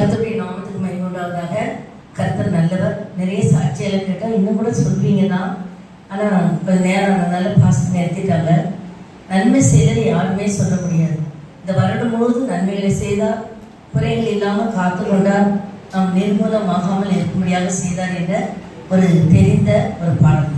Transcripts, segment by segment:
கர்த்தருடைய நாமத்துக்கு மகிமை உண்டாவதாக கர்த்தர் நல்லவர். நிறைய சாட்சியெல்லாம் கேட்டால் இன்னும் கூட சொல்வீங்க தான் ஆனால் கொஞ்சம் நேரம் ஆனதுனால பாஸ்ட் நிறுத்திட்டாங்க. நன்மை செய்ததை யாருமே சொல்ல முடியாது. இந்த வருடம் முழுவதும் நன்மைகளை செய்தார் குறைகள் இல்லாமல் காத்து கொண்டார் நாம் நிர்மூலமாகாமல் இருக்கும்படியாக செய்தார் என்ற ஒரு தெரிந்த ஒரு பாடம்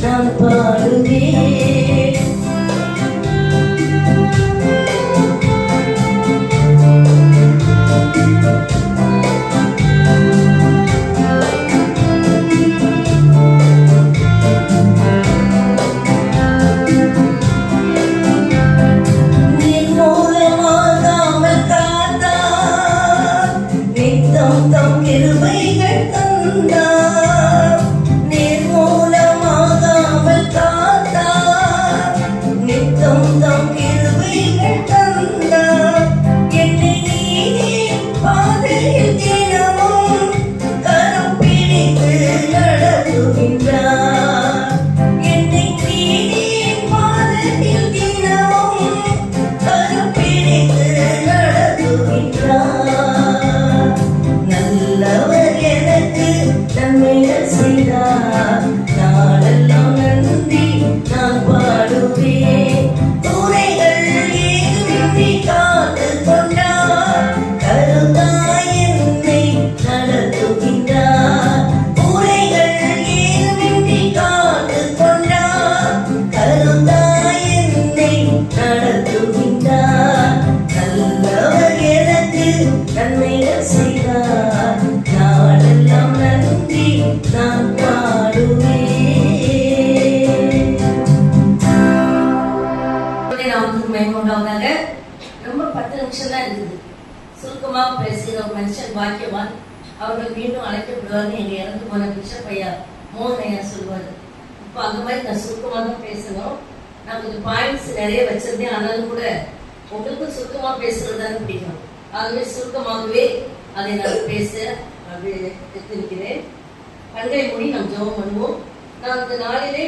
நன்றி சுருக்கமாக பேசிய ஒரு மனுஷன் பாக்கியவான். அவர்கள் மீண்டும் அழைக்கப்படுவார்கள் எங்கள் இறந்து போன பிஷப் ஐயா மோகன் ஐயா சொல்லுவார் இப்போ அந்த மாதிரி நான் சுருக்கமாக தான் பேசணும். நான் கொஞ்சம் பாயிண்ட்ஸ் நிறைய வச்சிருந்தேன். ஆனாலும் கூட உங்களுக்கும் சுருக்கமாக பேசுறது தானே பிடிக்கும். ஆகவே சுருக்கமாகவே அதை நான் பேச அப்படி எடுத்திருக்கிறேன். கண்களை மூடி நாம் ஜெபம் பண்ணுவோம். நான் இந்த நாளிலே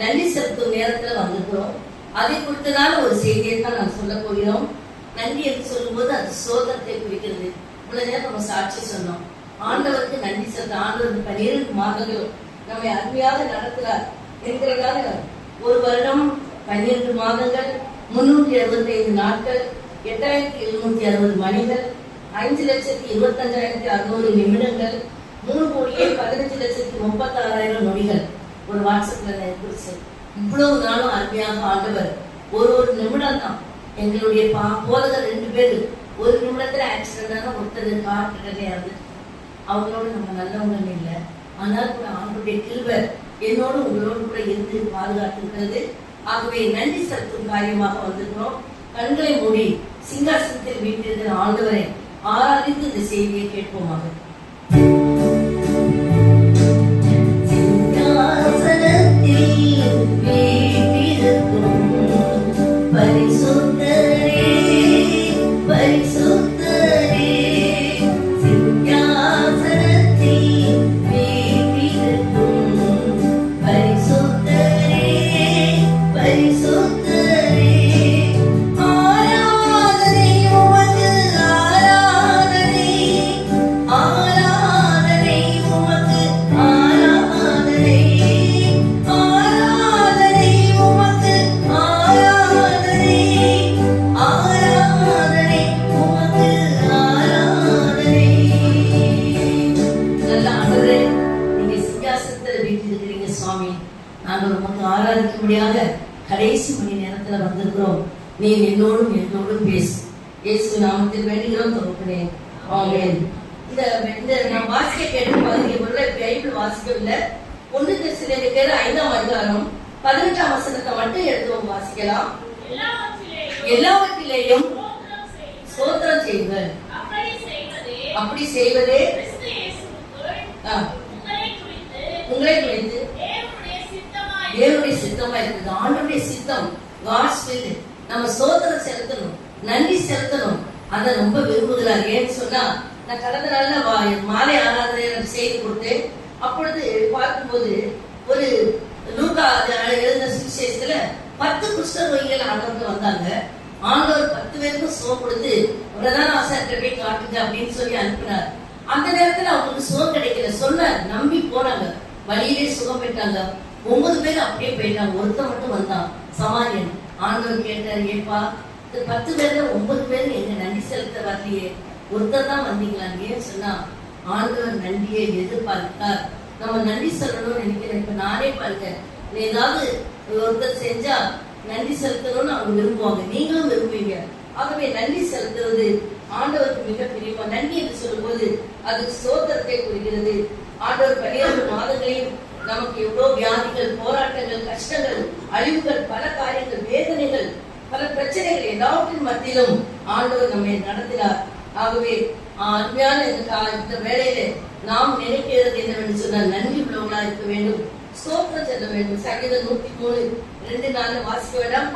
நன்றி செலுத்தும் நேரத்தில் வந்திருக்கிறோம். அதை குறித்ததான ஒரு செய்தியை தான் நான் சொல்ல போகிறோம். நன்றி என்று சொல்லும்போது அது சோதனத்தை குறிக்கிறது இவ்வளவு நேரம் நம்ம சாட்சி சொன்னோம். ஆண்டவருக்கு நன்றி செலுத்த ஆண்டவர் பன்னிரண்டு மாதங்கள் நம்மை அருமையாக நடத்துகிறார் என்கிறதால ஒரு வருடம் பன்னிரண்டு மாதங்கள் முன்னூற்றி அறுபத்தி ஐந்து நாட்கள் எட்டாயிரத்தி எழுநூத்தி அறுபது மணிகள் அஞ்சு லட்சத்தி இருபத்தஞ்சாயிரத்தி அறுநூறு நிமிடங்கள் மூணு கோடியே பதினஞ்சு லட்சத்தி முப்பத்தாறாயிரம் நொடிகள். ஒரு வாட்ஸ்அப்ல குறிச்சு இவ்வளவு நாளும் அருமையாக ஆண்டவர் ஒரு ஒரு நிமிடம் தான் எங்களுடைய பா போதகர் ரெண்டு பேர். ஒரு நிமிடத்துல ஆக்சிடென்டான ஒருத்தர் கார் கிட்டே அவங்களோட நம்ம நல்லவங்க இல்லை. ஆனால் கூட அவங்களுடைய கிருவர் என்னோடு உங்களோடு கூட இருந்து பாதுகாத்திருக்கிறது. ஆகவே நன்றி செலுத்தும் காரியமாக வந்திருக்கிறோம். கண்களை மூடி சிங்காசனத்தில் வீட்டிருக்கிற ஆண்டவரை ஆராதித்து இந்த செய்தியை கேட்போமாக. சிங்காசனத்தில் நீர் என்னோடும் என்னோடும் பேசு. இயேசு நாமத்தில் வேண்டுகிறோம் தொகுக்கிறேன் ஆமென். இந்த இந்த நான் வாசிக்க கேட்டு பாருங்க ஒருவேளை பைபிள் வாசிக்கவில்லை. ஒன்று சிலருக்கு ஐந்தாம் அதிகாரம் பதினெட்டாம் வசனத்தை மட்டும் எடுத்து வாசிக்கலாம். எல்லாவற்றிலேயும் சோத்திரம். செய்யுங்கள். அப்படி செய்வதே உங்களை குறித்து. தேவனுடைய சித்தமா இருக்குது. ஆண்டவருடைய சித்தம். காட்ஸ் நம்ம சோதனம் செலுத்தணும் நன்றி செலுத்தணும். அதை ரொம்ப விரும்புகிறார் ஏன்னு சொன்னா நான் கடந்த நாள்ல வா- மாலை ஆராதனை செய்து கொடுத்தேன். அப்பொழுது பார்க்கும்போது ஒரு லூக்கா எழுந்த சுவிசேஷத்துல பத்து குஷ்டரோகிகள் ஆண்டவருக்கு வந்தாங்க. ஆண்டவர் பத்து பேருக்கும் சுகம் கொடுத்து பிரதான ஆசாரிட்ட போய் காட்டுங்க அப்படின்னு சொல்லி அனுப்பினார். அந்த நேரத்துல அவங்களுக்கு சுகம் கிடைக்கல. சொன்னார் நம்பி போனாங்க. வழியிலே சுகம் பெற்றாங்க. ஒன்பது பேர் அப்படியே போயிட்டாங்க. ஒருத்தன் மட்டும் வந்தான். சமாரியன். ஆண்டவர் கேட்டார் ஏப்பா இந்த பத்து பேர்ல ஒன்பது பேர் எங்க நன்றி செலுத்த வரலையே ஒருத்தர் தான் வந்தீங்களா? ஏன் சொன்னா ஆண்டவர் நன்றியை எதிர்பார்த்தார். நம்ம நன்றி சொல்லணும்னு நினைக்கிறேன். இப்ப நானே பாருங்க ஏதாவது ஒருத்தர் செஞ்சா நன்றி செலுத்தணும்னு அவங்க விரும்புவாங்க. நீங்களும் விரும்புவீங்க. ஆகவே நன்றி செலுத்துவது ஆண்டவருக்கு மிக பிரியமா. நன்றி என்று சொல்லும்போது அது சோதரத்தை குறிக்கிறது. ஆண்டவர் பன்னிரண்டு மாதங்களையும் நமக்கு எவ்வளவு வியாதிகள் போராட்டங்கள் கஷ்டங்கள் அழிவுகள் பல காரியங்கள் வேதனைகள் பல பிரச்சனைகள் எல்லாவற்றின் மத்தியிலும் ஆண்டவர் நம்மை நடத்தினார். ஆகவே அருமையான இந்த வேலையில நாம் நினைக்கிறது என்னவென்று சொன்னால் நன்றி உள்ளவங்களா இருக்க வேண்டும் ஸ்தோத்திரம் செல்ல வேண்டும். சங்கீதம் நூத்தி மூணு ரெண்டு நாள்ல வாசிக்க வேண்டாம்.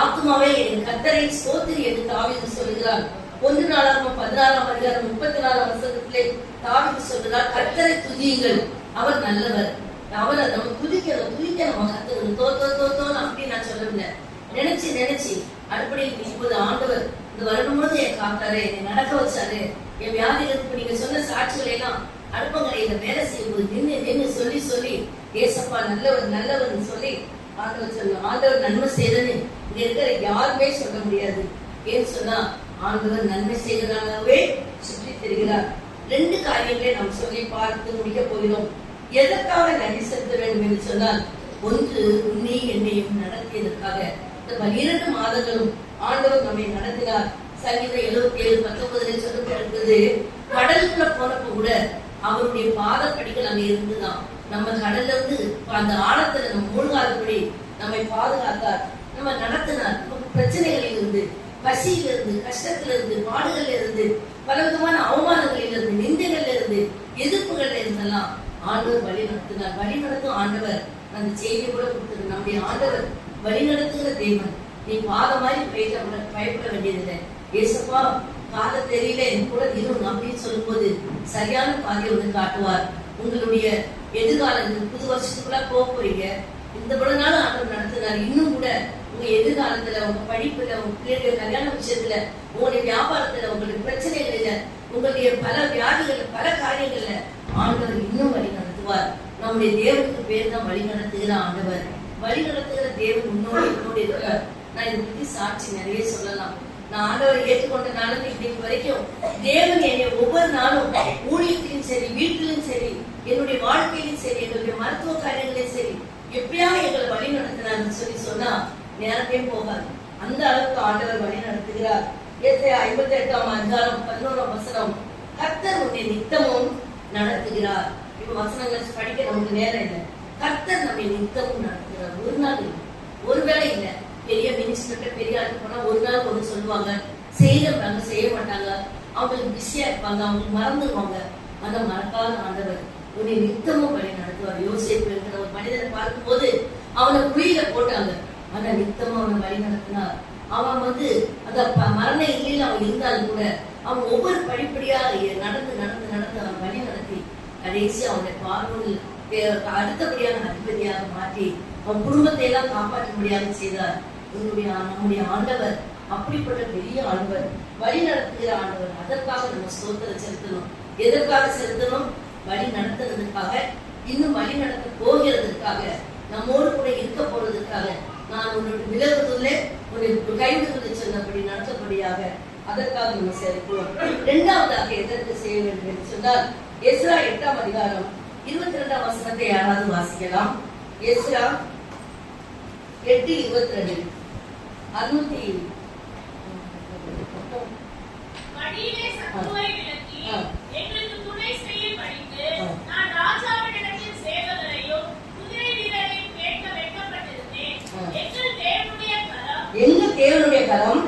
ஆத்மாவே என் கத்தரை ஸ்தோத்திரி என்று தாவிது சொல்கிறார் ஒன்று நாளாக பதினாறாம் அதிகாரம் முப்பத்தி நாலாம் வசனத்திலே தாவிது சொல்கிறார் கத்தரை துதியுங்கள் அவர் நல்லவர். அவரை நம்ம துதிக்கணும் குதிக்க நம்ம கத்துக்கணும் தோ தோ தோ தோன்னு அப்படி நான் சொல்லவில்லை நினைச்சு நினைச்சு அடிப்படை இப்போது ஆண்டவர் இந்த வருடம் முழுவதும் என் காத்தாரு என்னை நடக்க வச்சாரு. என் வியாதிகளுக்கு நீங்க சொன்ன சாட்சிகளை எல்லாம் அடுப்பங்கரையில வேலை செய்யும்போது நின்னு நின்று சொல்லி சொல்லி ஏசப்பா நல்லவர் நல்லவர்னு சொல்லி ஆண்டவர் சொல்லணும் ஆண்டவர் நன்மை செய்யறன்னு இங்க இருக்கிற யாருமே சொல்ல முடியாது. ஏன்னு சொன்னா ஆண்டவர் நன்மை செய்கிறதாகவே சுற்றி தெரிகிறார். ரெண்டு காரியங்களை நாம் சொல்லி பார்த்து முடிக்க போகிறோம். எதற்காக நன்றி செலுத்த வேண்டும் என்று சொன்னால் ஒன்று உன்னை என்னையும் நடத்தியதற்காக. இந்த பன்னிரண்டு மாதங்களும் ஆண்டவர் நம்மை நடத்தினார். சங்கீத எழுபத்தி ஏழு பத்தொன்பதுல சொல்லப்பட்டிருக்கிறது கடலுக்குள்ள போனப்ப கூட அவருடைய பாதப்படிகள் அங்க இருந்துதான் நம்ம கடல்ல இருந்து அந்த ஆழத்துல நம்ம மூழ்காதபடி நம்மை பாதுகாத்தார். நம்ம நடத்தினார். பிரச்சனைகளில் இருந்து பசியில இருந்து கஷ்டத்துல இருந்து பாடுகள்ல இருந்து பலவிதமான அவமானங்களில் இருந்து நிந்தைகள்ல இருந்து எதிர்ப்புகள்ல இருந்தெல்லாம் ஆண்டவர் வழி நடத்தினார் வழி நடத்தும் ஆண்டவர். அந்த செய்தியை கூட கொடுத்தது நம்முடைய ஆண்டவர் வழி நடத்துகிற தேவன். நீ பாத மாதிரி பயப்பட பயப்பட வேண்டியதில்லை. ஏசப்பா பாத தெரியல. என் கூட இரும் அப்படின்னு சொல்லும்போது சரியான பாதையை வந்து காட்டுவார். உங்களுடைய எதிர்காலங்கள் புது வருஷத்துக்குள்ள போக போறீங்க. இந்த இவ்வளவு நாள் ஆண்டவர் நடத்தினார் இன்னும் கூட உங்க எதிர்காலத்துல உங்க படிப்புல உங்க பிள்ளைகள் கல்யாண விஷயத்துல உங்களுடைய வியாபாரத்துல உங்களுடைய பிரச்சனைகளில உங்களுடைய பல வியாதிகள் பல காரியங்கள்ல ஆண்டவர் இன்னும் வழி நடத்துவார். நம்முடைய தேவனுக்கு பேர் தான் வழி நடத்துகிற ஆண்டவர். வழி நடத்துகிற தேவன் முன்னோடு நான் இதை பற்றி சாட்சி நிறைய சொல்லலாம். நான் ஆண்டவரை ஏற்றுக்கொண்ட ஏற்றுக்கொண்டனால இன்னைக்கு வரைக்கும் தேவன் என்னை ஒவ்வொரு நாளும் ஊழியத்திலும் சரி வீட்டிலும் சரி என்னுடைய வாழ்க்கையிலும் சரி என்னுடைய மருத்துவ காரியங்களையும் சரி எப்படியா எங்களை வழி நடத்தினார்னு சொல்லி சொன்னா நேரத்தையும் போகாது. அந்த அளவுக்கு ஆண்டவர் வழி நடத்துகிறார். எத்தனை ஐம்பத்தி எட்டாம் அஞ்சாலும் பதினோராம் வசனம் கர்த்தர் நித்தமும் நடத்துகிறார். இப்ப வசனங்கள் படிக்க நமக்கு நேரம் இல்லை. கர்த்தர் நம்மை நித்தமும் நடத்துகிறார். ஒரு நாள் இல்லை. ஒருவேளை இல்ல. பெரிய மினிஸ்டர்கிட்ட பெரிய ஆளுக்கு போனா ஒரு நாள் ஒன்று சொல்லுவாங்க. செய்யறாங்க செய்ய மாட்டாங்க. அவங்களுக்கு பிஸியா இருப்பாங்க. அவங்களுக்கு மறந்துடுவாங்க. அந்த மறக்காத ஆண்டவர் உன்னை நித்தமும் வழி நடத்துவார். யோசிப்பு இருக்கிற ஒரு மனிதனை பார்க்கும்போது அவனை குழியில போட்டாங்க. ஆனா நித்தமும் அவனை வழி நடத்தினார். அவன் வந்து அந்த மரண இல்லையில் அவன் இருந்தாலும் கூட அவன் ஒவ்வொரு படிப்படியாக நடந்து நடந்து நடந்து அவன் வழி நடத்தி கடைசி அவனை பார்வையில் அடுத்தபடியான அதிபதியாக மாற்றி அவன் குடும்பத்தை எல்லாம் காப்பாற்ற முடியாத செய்தார். உன்னுடைய நம்முடைய ஆண்டவர் அப்படிப்பட்ட பெரிய ஆண்டவர் வழி நடத்துகிற ஆண்டவர் அதற்காக நம்ம சோத்திர செலுத்தணும். எதற்காக செலுத்தணும்? வழி நடத்துறதுக்காக இன்னும் வழி நடத்த போகிறதுக்காக நம்மோடு கூட இருக்க போறதுக்காக நான் உன்னுடைய விலகுதலே உன்னை கைவிடுவதை சொன்னபடி நடத்தபடியாக அதற்காக நம்ம சேர்க்கிறோம் இரண்டாவதாக எதற்கு செய்ய வேண்டும் என்று சொன்னால் எஸ்ரா எட்டாம் அதிகாரம் இருபத்தி ரெண்டாம் வசனத்தை யாராவது வாசிக்கலாம்? எஸ்ரா எட்டு இருபத்தி ரெண்டு அறுநூத்தி வழியிலே சத்துருவை விலக்கி, தேவனுடைய கரம்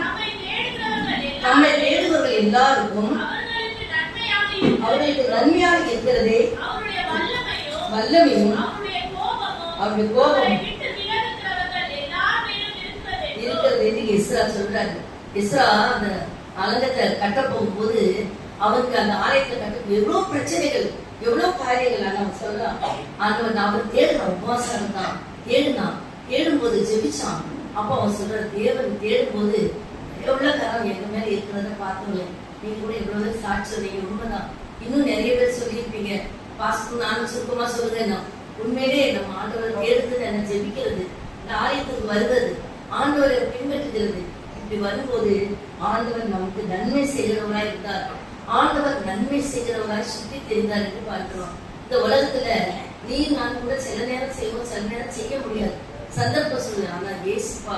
நம்மை தேடுபவர்கள் எல்லாருக்கும் அவர்களுக்கு நன்மையாக இருக்கிறது. வல்லமையும், அவருடைய கோபம் இருக்கிறது. என்று இஸ்ரா சொல்றாரு. இஸ்ரா அந்த அலங்கத்தை கட்ட போகும்போது அவனுக்கு அந்த ஆலயத்தை கட்ட எவ்வளவு பிரச்சனைகள் எவ்வளவு காரியங்கள் அவன் சொல்றான். ஆண்டவன் அவர் தேடுனான் உபவாசம் இருந்தான் தேடுனான். தேடும்போது ஜெபிச்சான். அப்போ அவன் சொல்ற தேவன் தேடும்போது எவ்வளவு கரம் எங்க மேல இருக்கிறத பார்த்தோங்க நீங்க கூட இவ்வளவு சாட்சி சொன்னீங்க உண்மைதான். இன்னும் நிறைய பேர் சொல்லியிருப்பீங்க. பாஸ்டர் நானும் சுருக்கமா சொல்றேன் உண்மையிலே நம்ம ஆண்டவர் தேடுறது என்ன ஜெபிக்கிறது இந்த ஆலயத்துக்கு வருவது ஆண்டவரை பின்பற்றுகிறது. இப்படி வரும்போது ஆண்டவர் நமக்கு நன்மை செய்கிறவராய் இருந்தார். ஆண்டவர் நன்மை செய்கிறவராய் சுற்றி தெரிந்தார் என்று பார்க்கிறோம். இந்த உலகத்துல நீ நான் கூட சில நேரம் செய்வோம் சில நேரம் செய்ய முடியாது. சந்தர்ப்ப சூழ்நிலை ஆனா ஏசுப்பா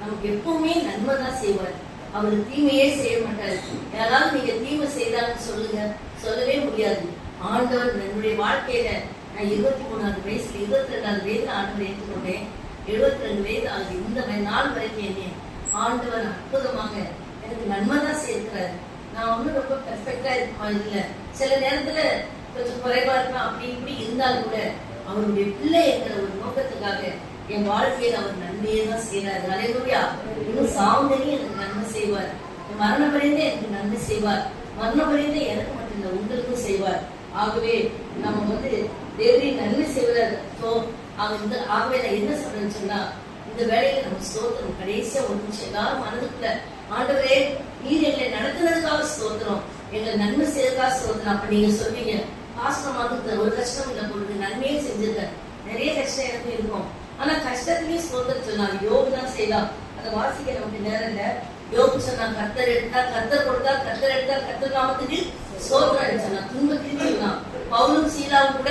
நமக்கு எப்பவுமே நன்மை தான் செய்வார். அவர் தீமையே செய்ய மாட்டார். யாராவது நீங்க தீமை செய்தாலும் சொல்லுங்க. சொல்லவே முடியாது. ஆண்டவர் என்னுடைய வாழ்க்கையில நான் இருபத்தி மூணாவது வயசுல இருபத்தி ரெண்டாவது வயதுல ஆண்டவர் ஏற்றுக்கொண்டேன். எழுபத்தி ரெண்டு வயது ஆகுது. இந்த நாள் வரைக்கும் என்ன ஆண்டவர் அற்புதமாக எனக்கு நன்மை தான் சேர்க்கிறாரு நான் ஒன்றும் ரொம்ப பெர்ஃபெக்டா இருக்க இல்ல. சில நேரத்துல கொஞ்சம் குறைவா இருக்கலாம் அப்படி இப்படி இருந்தாலும் கூட அவருடைய பிள்ளை என்கிற ஒரு நோக்கத்துக்காக என் வாழ்க்கையில அவர் நன்மையே தான் செய்யறாரு அலையா இன்னும் சாவுந்தரையும் எனக்கு நன்மை செய்வார். மரண மரணம் எனக்கு நன்மை செய்வார். மரணம் வரைந்தே எனக்கு மட்டும் இல்லை உங்களுக்கும் செய்வார். ஆகவே நம்ம வந்து தேவரை நன்மை செய்வதால் சோ அவன் இந்த ஆகவே நான் என்ன சொல்றேன்னு சொன்னா இந்த வேலையில நம்ம ஸ்தோத்திரம். கடைசியா ஒரு நிமிஷம் எல்லாரும் மனதுக்குள்ள ஆண்டவரே நீர் எங்களை நடத்துறதுக்காக ஸ்தோத்திரம். எங்களை நன்மை செய்யறதுக்காக ஸ்தோத்திரம். அப்ப நீங்க சொல்வீங்க பாஸ்டம் வந்து ஒரு கஷ்டம் இல்லை பொழுது நன்மையே செஞ்சிருக்க நிறைய கஷ்டம் எனக்கு இருக்கும். ஆனா கஷ்டத்திலயும் சோதனை சொன்னாங்க. யோகு தான் செய்யலாம் அதை வாசிக்க நமக்கு நேரம் இல்ல. யோகு சொன்னா கத்தர் எடுத்தா கத்தர் கொடுத்தா கத்தர் எடுத்தா கத்தர் நாமத்துக்கு ஸ்தோத்திரம் சொன்னா துன்பத்திலும் சொன்னான். பவுலும் சீலாவும் கூட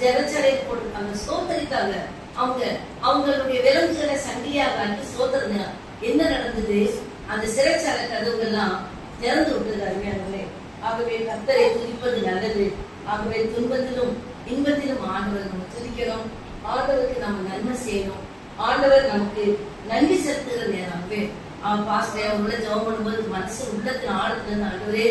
ஜெபச்சலையில் போட்டிருக்காங்க. சோதரித்தாங்க அவங்க அவங்களுடைய விலங்குகளை சங்கிலியாக ஆக்கி சோதனை என்ன நடந்தது? அந்த சிறைச்சாலை கதவுகள்லாம் திறந்து விட்டது அருமையானவர்களே. ஆகவே கத்தரை துதிப்பது நல்லது. ஆகவே துன்பத்திலும் இன்பத்திலும் ஆண்டவர் நம்ம துதிக்கணும். ஆண்டவருக்கு நம்ம நன்மை செய்யணும். ஆண்டவர் நமக்கு நன்றி செலுத்துகிற நேரமே அவன் பாஸ்டர் அவங்கள ஜெபம் பண்ணும்போது மனசு உள்ளத்தின் ஆழத்துல ஆண்டவரே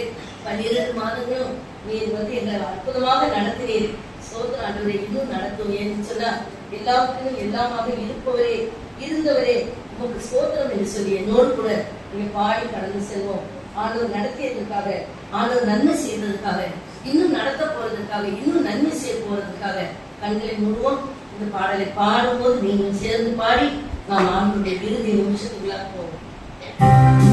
பன்னிரண்டு மாதங்களும் நீர் வந்து எங்களை அற்புதமாக நடத்தினீர். சோதர ஆண்டவரே இன்னும் நடத்தும். ஏன்னு சொன்னா எல்லாவற்றிலும் எல்லாமாக இருப்பவரே இருந்தவரே உமக்கு சோத்திரம் என்று சொல்லி என்னோடு கூட நீங்க பாடி கடந்து செல்வோம். ஆண்டவர் நடத்தியதற்காக ஆண்டவர் நன்மை செய்ததற்காக இன்னும் நடத்த போறதுக்காக இன்னும் நன்மை செய்ய போறதுக்காக கண்களை முழுவதும் இந்த பாடலை பாடும்போது நீங்கள் சேர்ந்து பாடி நாம் ஆண்டுடைய இறுதி நிமிஷத்துக்குள்ளாக போவோம்.